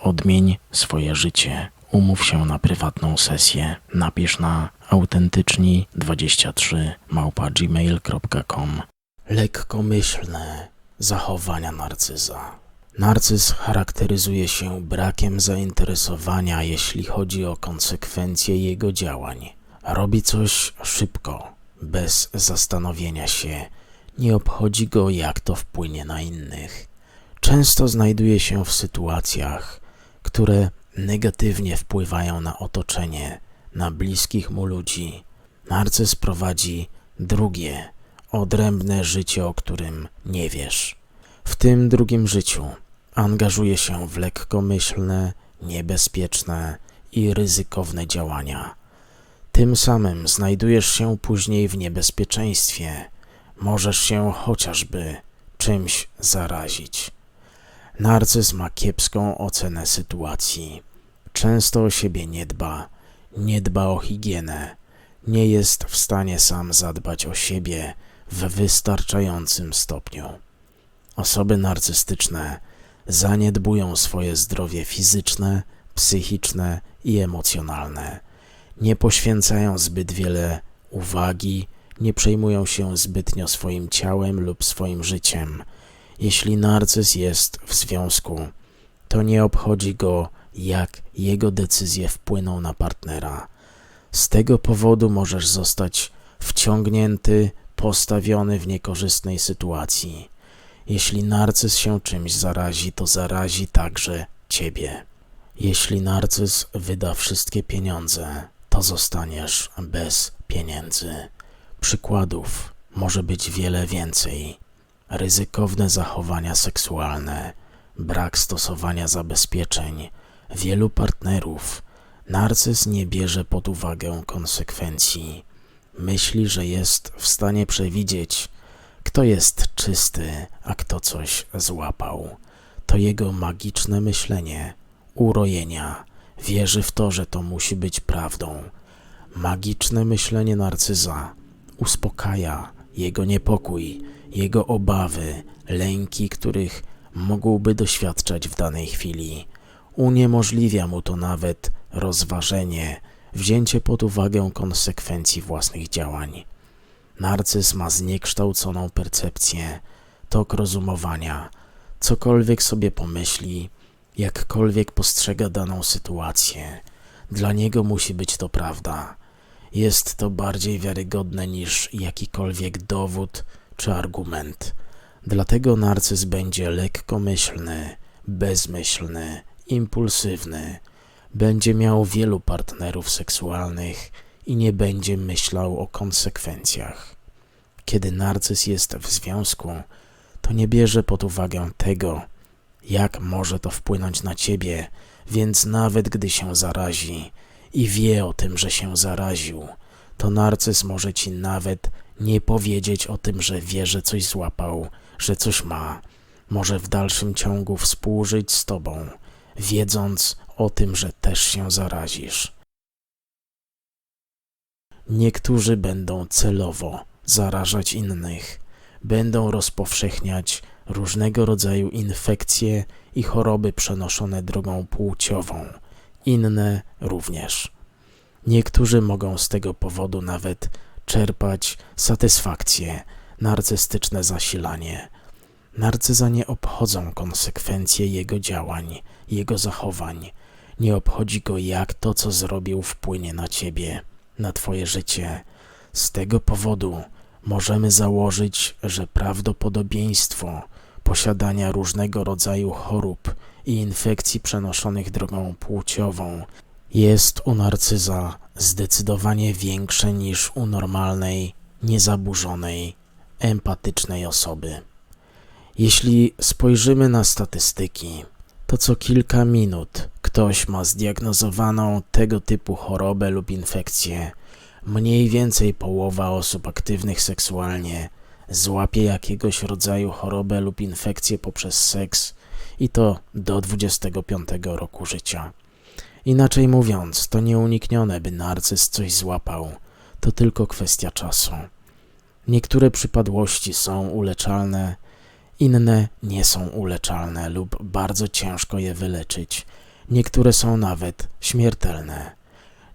Odmień swoje życie. Umów się na prywatną sesję. Napisz na autentyczni23 małpa gmail.com Lekkomyślne zachowania narcyza. Narcyz charakteryzuje się brakiem zainteresowania, jeśli chodzi o konsekwencje jego działań. Robi coś szybko, bez zastanowienia się. Nie obchodzi go, jak to wpłynie na innych. Często znajduje się w sytuacjach, które negatywnie wpływają na otoczenie, na bliskich mu ludzi. Narcyz prowadzi drugie, odrębne życie, o którym nie wiesz. W tym drugim życiu angażuje się w lekkomyślne, niebezpieczne i ryzykowne działania. Tym samym znajdujesz się później w niebezpieczeństwie. Możesz się chociażby czymś zarazić. Narcyz ma kiepską ocenę sytuacji. Często o siebie nie dba, nie dba o higienę, nie jest w stanie sam zadbać o siebie w wystarczającym stopniu. Osoby narcystyczne zaniedbują swoje zdrowie fizyczne, psychiczne i emocjonalne. Nie poświęcają zbyt wiele uwagi, nie przejmują się zbytnio swoim ciałem lub swoim życiem. Jeśli narcyz jest w związku, to nie obchodzi go, jak jego decyzje wpłyną na partnera. Z tego powodu możesz zostać wciągnięty, postawiony w niekorzystnej sytuacji. Jeśli narcyz się czymś zarazi, to zarazi także ciebie. Jeśli narcyz wyda wszystkie pieniądze, to zostaniesz bez pieniędzy. Przykładów może być wiele więcej. Ryzykowne zachowania seksualne, brak stosowania zabezpieczeń, wielu partnerów. Narcyz nie bierze pod uwagę konsekwencji. Myśli, że jest w stanie przewidzieć, kto jest czysty, a kto coś złapał. To jego magiczne myślenie, urojenia. Wierzy w to, że to musi być prawdą. Magiczne myślenie narcyza uspokaja jego niepokój, jego obawy, lęki, których mógłby doświadczać w danej chwili. Uniemożliwia mu to nawet rozważenie, wzięcie pod uwagę konsekwencji własnych działań. Narcyz ma zniekształconą percepcję, tok rozumowania, cokolwiek sobie pomyśli, jakkolwiek postrzega daną sytuację. Dla niego musi być to prawda. Jest to bardziej wiarygodne niż jakikolwiek dowód argument. Dlatego narcyz będzie lekkomyślny, bezmyślny, impulsywny. Będzie miał wielu partnerów seksualnych i nie będzie myślał o konsekwencjach. Kiedy narcyz jest w związku, to nie bierze pod uwagę tego, jak może to wpłynąć na ciebie, więc nawet gdy się zarazi i wie o tym, że się zaraził, to narcyz może ci nawet nie powiedzieć o tym, że wie, że coś złapał, że coś ma. Może w dalszym ciągu współżyć z tobą, wiedząc o tym, że też się zarazisz. Niektórzy będą celowo zarażać innych, będą rozpowszechniać różnego rodzaju infekcje i choroby przenoszone drogą płciową, inne również. Niektórzy mogą z tego powodu nawet czerpać satysfakcję, narcystyczne zasilanie. Narcyza nie obchodzą konsekwencje jego działań, jego zachowań. Nie obchodzi go, jak to, co zrobił, wpłynie na ciebie, na twoje życie. Z tego powodu możemy założyć, że prawdopodobieństwo posiadania różnego rodzaju chorób i infekcji przenoszonych drogą płciową jest u narcyza zdecydowanie większe niż u normalnej, niezaburzonej, empatycznej osoby. Jeśli spojrzymy na statystyki, to co kilka minut ktoś ma zdiagnozowaną tego typu chorobę lub infekcję, mniej więcej połowa osób aktywnych seksualnie złapie jakiegoś rodzaju chorobę lub infekcję poprzez seks i to do 25 roku życia. Inaczej mówiąc, to nieuniknione, by narcyz coś złapał. To tylko kwestia czasu. Niektóre przypadłości są uleczalne, inne nie są uleczalne lub bardzo ciężko je wyleczyć. Niektóre są nawet śmiertelne.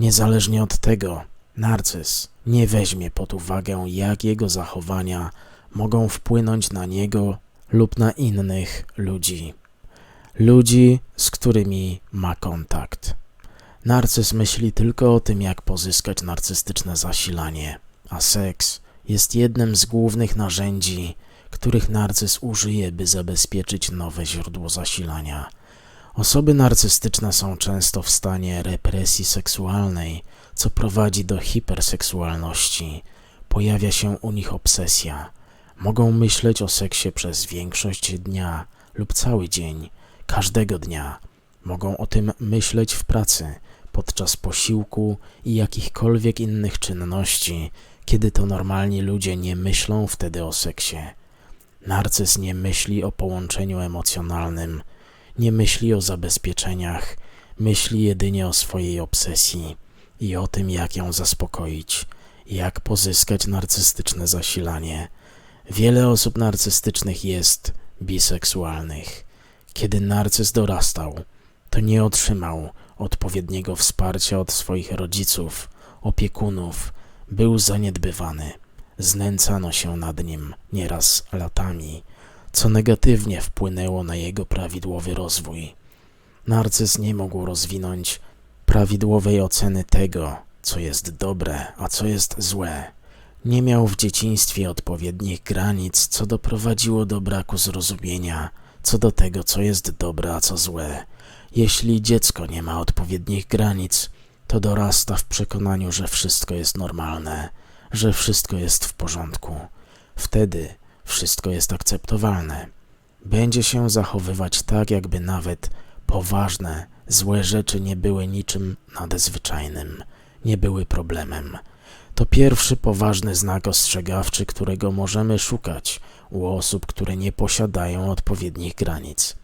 Niezależnie od tego, narcyz nie weźmie pod uwagę, jak jego zachowania mogą wpłynąć na niego lub na innych ludzi. Ludzi, z którymi ma kontakt. Narcyz myśli tylko o tym, jak pozyskać narcystyczne zasilanie, a seks jest jednym z głównych narzędzi, których narcyz użyje, by zabezpieczyć nowe źródło zasilania. Osoby narcystyczne są często w stanie represji seksualnej, co prowadzi do hiperseksualności. Pojawia się u nich obsesja. Mogą myśleć o seksie przez większość dnia lub cały dzień, każdego dnia. Mogą o tym myśleć w pracy, podczas posiłku i jakichkolwiek innych czynności, kiedy to normalni ludzie nie myślą wtedy o seksie. Narcyz nie myśli o połączeniu emocjonalnym, nie myśli o zabezpieczeniach, myśli jedynie o swojej obsesji i o tym, jak ją zaspokoić, jak pozyskać narcystyczne zasilanie. Wiele osób narcystycznych jest biseksualnych. Kiedy narcyz dorastał, to nie otrzymał odpowiedniego wsparcia od swoich rodziców, opiekunów, był zaniedbywany. Znęcano się nad nim nieraz latami, co negatywnie wpłynęło na jego prawidłowy rozwój. Narcyz nie mógł rozwinąć prawidłowej oceny tego, co jest dobre, a co jest złe. Nie miał w dzieciństwie odpowiednich granic, co doprowadziło do braku zrozumienia co do tego, co jest dobre, a co złe. Jeśli dziecko nie ma odpowiednich granic, to dorasta w przekonaniu, że wszystko jest normalne, że wszystko jest w porządku. Wtedy wszystko jest akceptowalne. Będzie się zachowywać tak, jakby nawet poważne, złe rzeczy nie były niczym nadzwyczajnym, nie były problemem. To pierwszy poważny znak ostrzegawczy, którego możemy szukać u osób, które nie posiadają odpowiednich granic.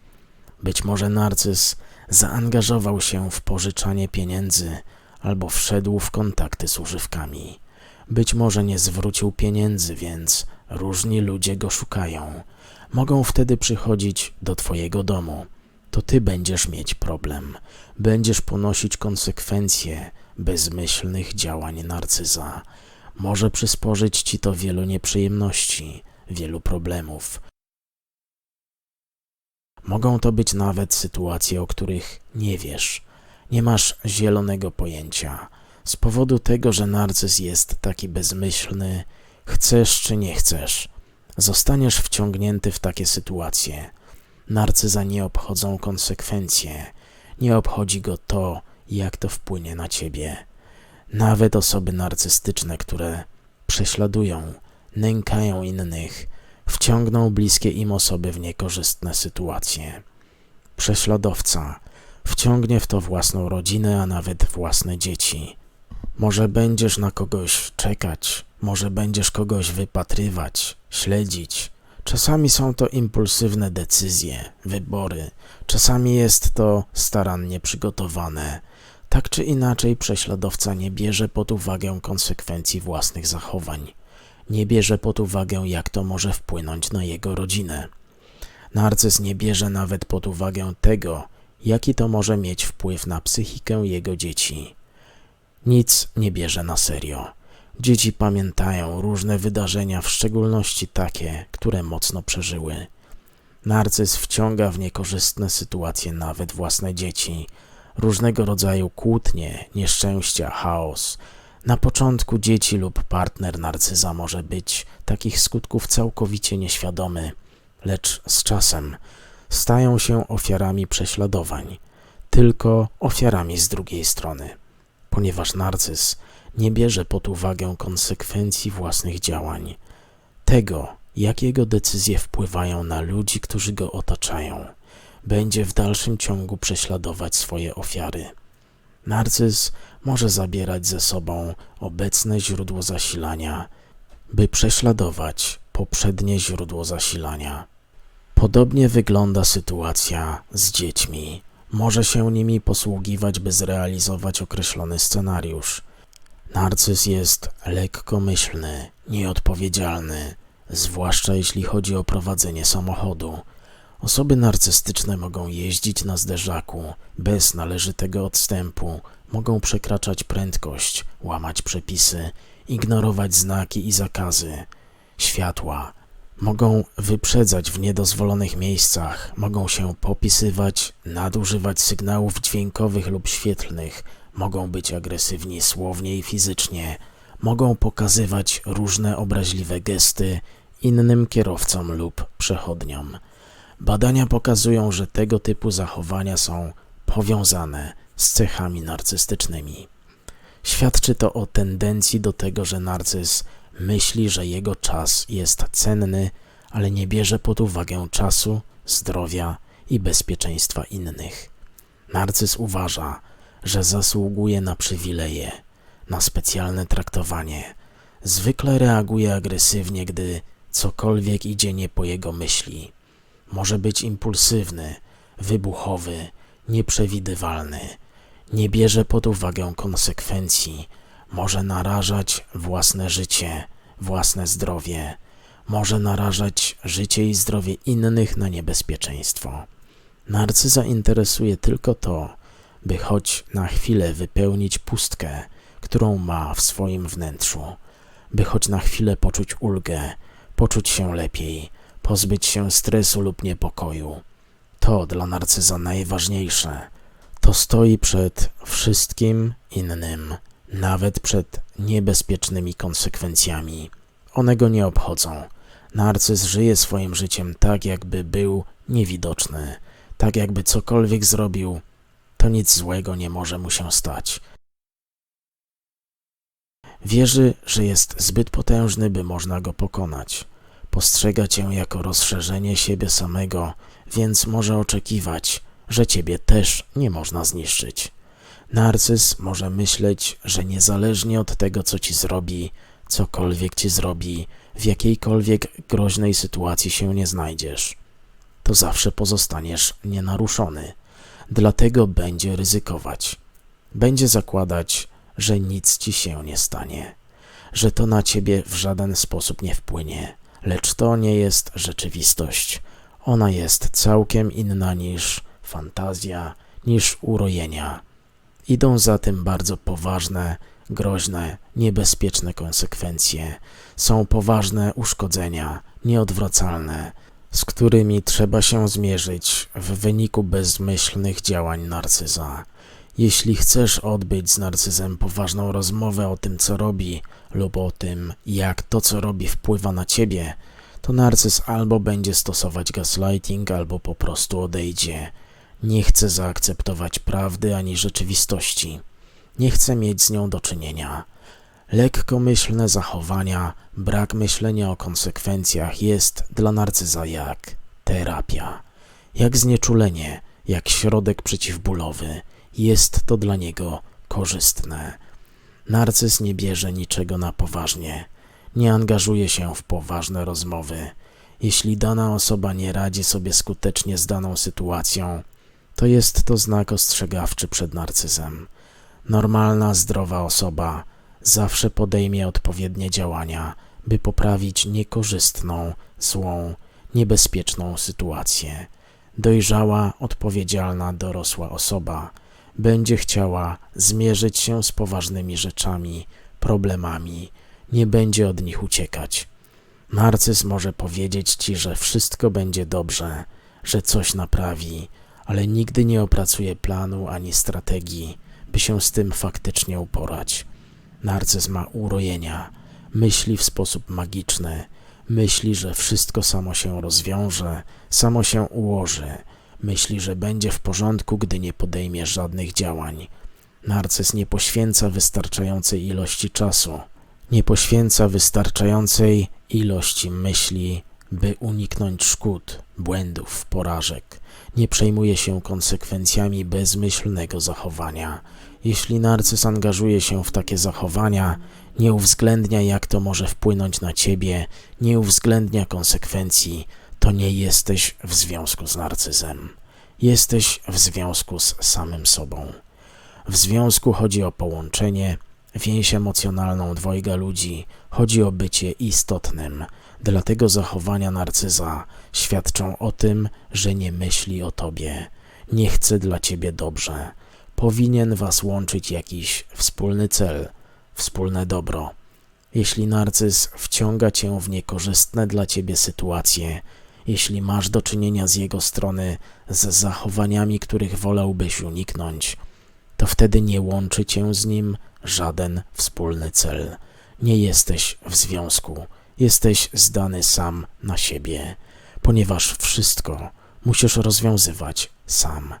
Być może narcyz zaangażował się w pożyczanie pieniędzy albo wszedł w kontakty z używkami. Być może nie zwrócił pieniędzy, więc różni ludzie go szukają. Mogą wtedy przychodzić do Twojego domu. To Ty będziesz mieć problem. Będziesz ponosić konsekwencje bezmyślnych działań narcyza. Może przysporzyć Ci to wielu nieprzyjemności, wielu problemów. Mogą to być nawet sytuacje, o których nie wiesz, nie masz zielonego pojęcia. Z powodu tego, że narcyz jest taki bezmyślny, chcesz czy nie chcesz, zostaniesz wciągnięty w takie sytuacje. Narcyza nie obchodzą konsekwencje, nie obchodzi go to, jak to wpłynie na ciebie. Nawet osoby narcystyczne, które prześladują, nękają innych, wciągną bliskie im osoby w niekorzystne sytuacje. Prześladowca wciągnie w to własną rodzinę, a nawet własne dzieci. Może będziesz na kogoś czekać, może będziesz kogoś wypatrywać, śledzić. Czasami są to impulsywne decyzje, wybory, czasami jest to starannie przygotowane. Tak czy inaczej, prześladowca nie bierze pod uwagę konsekwencji własnych zachowań nie bierze pod uwagę, jak to może wpłynąć na jego rodzinę. Narcyz nie bierze nawet pod uwagę tego, jaki to może mieć wpływ na psychikę jego dzieci. Nic nie bierze na serio. Dzieci pamiętają różne wydarzenia, w szczególności takie, które mocno przeżyły. Narcyz wciąga w niekorzystne sytuacje nawet własne dzieci, różnego rodzaju kłótnie, nieszczęścia, chaos, na początku dzieci lub partner narcyza może być takich skutków całkowicie nieświadomy, lecz z czasem stają się ofiarami prześladowań, tylko ofiarami z drugiej strony, ponieważ narcyz nie bierze pod uwagę konsekwencji własnych działań, tego, jak jego decyzje wpływają na ludzi, którzy go otaczają. Będzie w dalszym ciągu prześladować swoje ofiary. Narcyz może zabierać ze sobą obecne źródło zasilania, by prześladować poprzednie źródło zasilania. Podobnie wygląda sytuacja z dziećmi. Może się nimi posługiwać, by zrealizować określony scenariusz. Narcyz jest lekkomyślny, nieodpowiedzialny, zwłaszcza jeśli chodzi o prowadzenie samochodu. Osoby narcystyczne mogą jeździć na zderzaku bez należytego odstępu, mogą przekraczać prędkość, łamać przepisy, ignorować znaki i zakazy, światła, mogą wyprzedzać w niedozwolonych miejscach, mogą się popisywać, nadużywać sygnałów dźwiękowych lub świetlnych, mogą być agresywni słownie i fizycznie, mogą pokazywać różne obraźliwe gesty innym kierowcom lub przechodniom. Badania pokazują, że tego typu zachowania są powiązane z cechami narcystycznymi. Świadczy to o tendencji do tego, że narcyz myśli, że jego czas jest cenny, ale nie bierze pod uwagę czasu, zdrowia i bezpieczeństwa innych. Narcyz uważa, że zasługuje na przywileje, na specjalne traktowanie. Zwykle reaguje agresywnie, gdy cokolwiek idzie nie po jego myśli. Może być impulsywny, wybuchowy, nieprzewidywalny. Nie bierze pod uwagę konsekwencji, może narażać własne życie, własne zdrowie, może narażać życie i zdrowie innych na niebezpieczeństwo. Narcyza interesuje tylko to, by choć na chwilę wypełnić pustkę, którą ma w swoim wnętrzu, by choć na chwilę poczuć ulgę, poczuć się lepiej, pozbyć się stresu lub niepokoju. To dla narcyza najważniejsze. To stoi przed wszystkim innym, nawet przed niebezpiecznymi konsekwencjami. One go nie obchodzą. Narcyz żyje swoim życiem tak, jakby był niewidoczny, tak jakby cokolwiek zrobił, to nic złego nie może mu się stać. Wierzy, że jest zbyt potężny, by można go pokonać. Postrzega cię jako rozszerzenie siebie samego, więc może oczekiwać, że ciebie też nie można zniszczyć. Narcyz może myśleć, że niezależnie od tego, co ci zrobi, cokolwiek ci zrobi, w jakiejkolwiek groźnej sytuacji się nie znajdziesz, to zawsze pozostaniesz nienaruszony. Dlatego będzie ryzykować. Będzie zakładać, że nic ci się nie stanie, że to na ciebie w żaden sposób nie wpłynie, lecz to nie jest rzeczywistość. Ona jest całkiem inna niż fantazja, niż urojenia. Idą za tym bardzo poważne, groźne, niebezpieczne konsekwencje. Są poważne uszkodzenia, nieodwracalne, z którymi trzeba się zmierzyć w wyniku bezmyślnych działań narcyza. Jeśli chcesz odbyć z narcyzem poważną rozmowę o tym, co robi, lub o tym, jak to, co robi, wpływa na ciebie, to narcyz albo będzie stosować gaslighting, albo po prostu odejdzie. Nie chce zaakceptować prawdy ani rzeczywistości. Nie chce mieć z nią do czynienia. Lekkomyślne zachowania, brak myślenia o konsekwencjach jest dla narcyza jak terapia, jak znieczulenie, jak środek przeciwbólowy. Jest to dla niego korzystne. Narcyz nie bierze niczego na poważnie, nie angażuje się w poważne rozmowy. Jeśli dana osoba nie radzi sobie skutecznie z daną sytuacją, to jest to znak ostrzegawczy przed narcyzem. Normalna, zdrowa osoba zawsze podejmie odpowiednie działania, by poprawić niekorzystną, złą, niebezpieczną sytuację. Dojrzała, odpowiedzialna, dorosła osoba będzie chciała zmierzyć się z poważnymi rzeczami, problemami, nie będzie od nich uciekać. Narcyz może powiedzieć ci, że wszystko będzie dobrze, że coś naprawi, ale nigdy nie opracuje planu ani strategii, by się z tym faktycznie uporać. Narcyz ma urojenia, myśli w sposób magiczny, myśli, że wszystko samo się rozwiąże, samo się ułoży, myśli, że będzie w porządku, gdy nie podejmie żadnych działań. Narcyz nie poświęca wystarczającej ilości czasu, nie poświęca wystarczającej ilości myśli, by uniknąć szkód, błędów, porażek Nie przejmuje się konsekwencjami bezmyślnego zachowania. Jeśli narcyz angażuje się w takie zachowania, nie uwzględnia, jak to może wpłynąć na ciebie, nie uwzględnia konsekwencji, to nie jesteś w związku z narcyzem. Jesteś w związku z samym sobą. W związku chodzi o połączenie, więź emocjonalną dwojga ludzi, chodzi o bycie istotnym. Dlatego zachowania narcyza świadczą o tym, że nie myśli o tobie, nie chce dla ciebie dobrze. Powinien was łączyć jakiś wspólny cel, wspólne dobro. Jeśli narcyz wciąga cię w niekorzystne dla ciebie sytuacje, jeśli masz do czynienia z jego strony z zachowaniami, których wolałbyś uniknąć, to wtedy nie łączy cię z nim żaden wspólny cel. Nie jesteś w związku, jesteś zdany sam na siebie, ponieważ wszystko musisz rozwiązywać sam.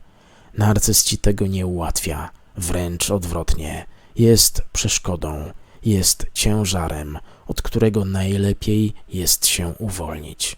Narcyz ci tego nie ułatwia, wręcz odwrotnie. Jest przeszkodą, jest ciężarem, od którego najlepiej jest się uwolnić.